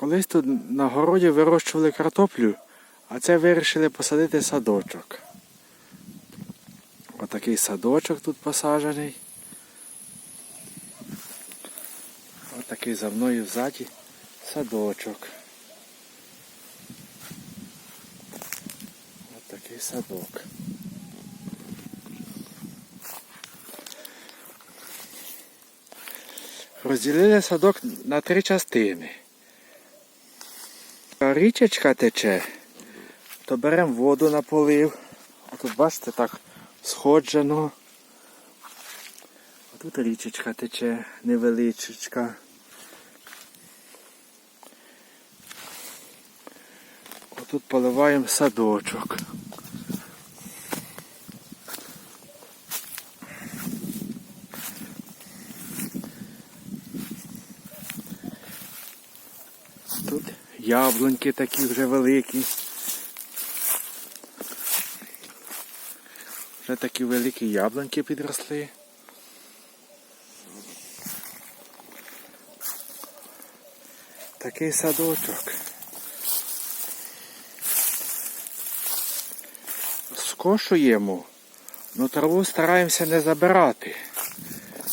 Колись тут на городі вирощували картоплю, а це вирішили посадити садочок. Отакий садочок тут посаджений. Отакий за мною ззаді садочок. Отакий садок. Розділили садок на три частини. Річечка тече, то беремо воду на полив. А тут бачите, так сходжено. А тут річечка тече, невеличечка. Отут поливаємо садочок. Яблуньки такі вже великі. Вже такі великі яблуньки підросли. Такий садочок. Скошуємо, але траву стараємося не забирати.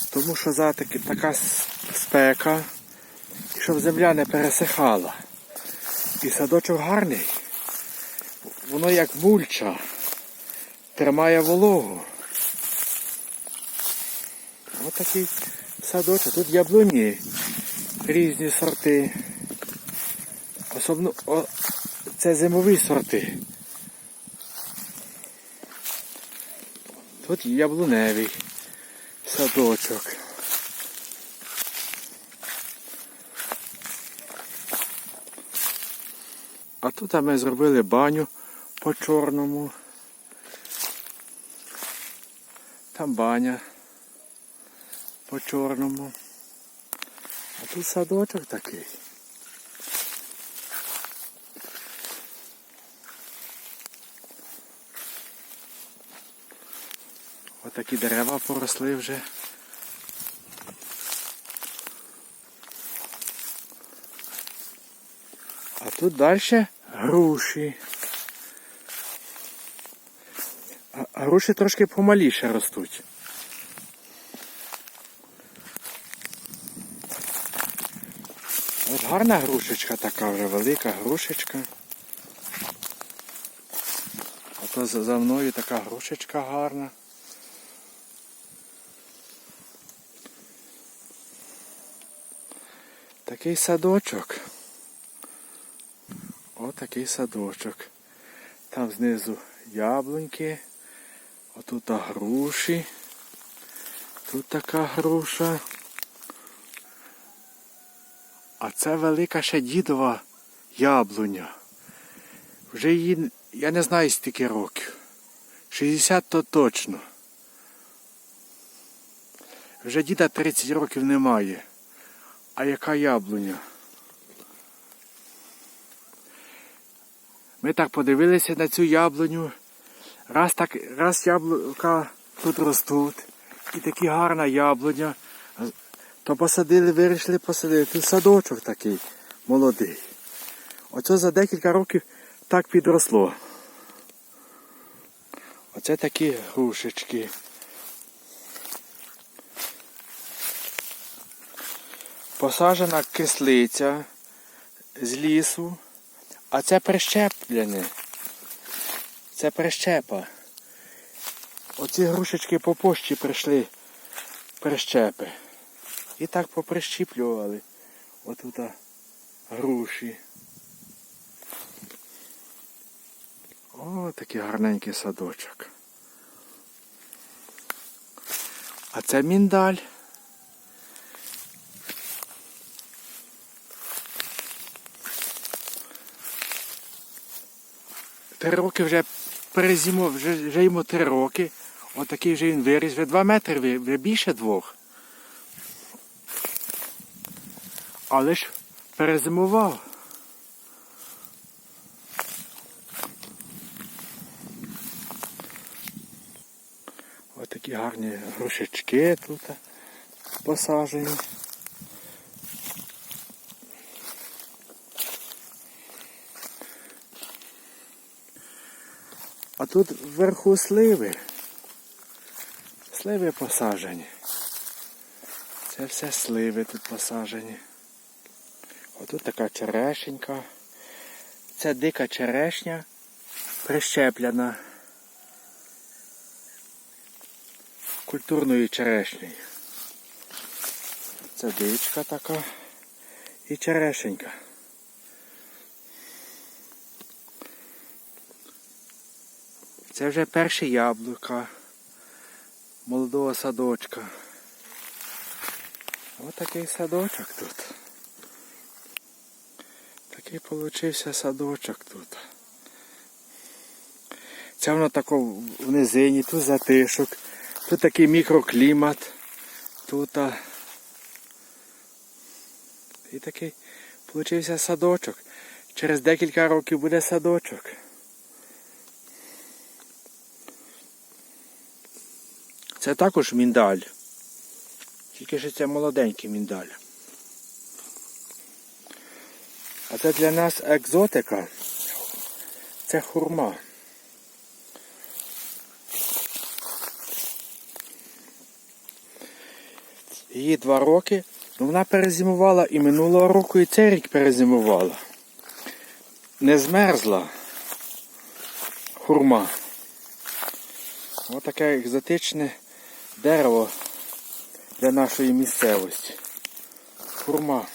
Тому що за така спека, щоб земля не пересихала. І садочок гарний. Воно як мульча. Тримає вологу. Ось такий садочок. Тут яблуні різні сорти. Особливо о, це зимові сорти. Тут яблуневий садочок. А тут ми зробили баню по чорному. Там баня по чорному. А тут садочок такий. Отакі дерева поросли вже. А тут далі груші. А груші трошки помаліше ростуть. От гарна грушечка така вже велика грушечка. А то за мною така грушечка гарна. Такий садочок. Отакий садочок. Там знизу яблуньки. Отут груші. Тут така груша. А це велика ще дідова яблуня. Вже її, я не знаю стільки років. 60 то точно. Вже діда 30 років немає. А яка яблуня? Ми так подивилися на цю яблуню. Раз так, раз яблука тут ростуть. І такі гарна яблуня. То посадили, вирішили посадити. Садочок такий молодий. Оце за декілька років так підросло. Оце такі грушечки. Посаджена кислиця з лісу, а це прищеплене. Це прищепа. Оці грушечки по пошті прийшли прищепи. І так поприщіплювали. Отут груші. О, такий гарненький садочок. А це міндаль. Три роки вже перезимов, вже, вже йому три роки. Отакий вже він виріс, вже два метри, вже більше двох. Але ж перезимував. Ось такі гарні грушечки тут посаджені. Тут вверху сливи. Сливи посаджені. Це все сливи тут посаджені. Отут така черешенька. Це дика черешня прищеплена культурною черешнею. Це дичка така і черешенька. Це вже перші яблука молодого садочка. Ось такий садочок тут. Такий получився садочок тут. Це воно тако в низині, тут затишок, тут такий мікроклімат, тут. а, І такий получився садочок. Через декілька років буде садочок. Це також міндаль. Тільки що це молоденький міндаль. А це для нас екзотика. Це хурма. Їй два роки. Ну вона перезимувала і минулого року, і цей рік перезимувала. Не змерзла хурма. Ось таке екзотичне дерево для нашої місцевості. Хурма.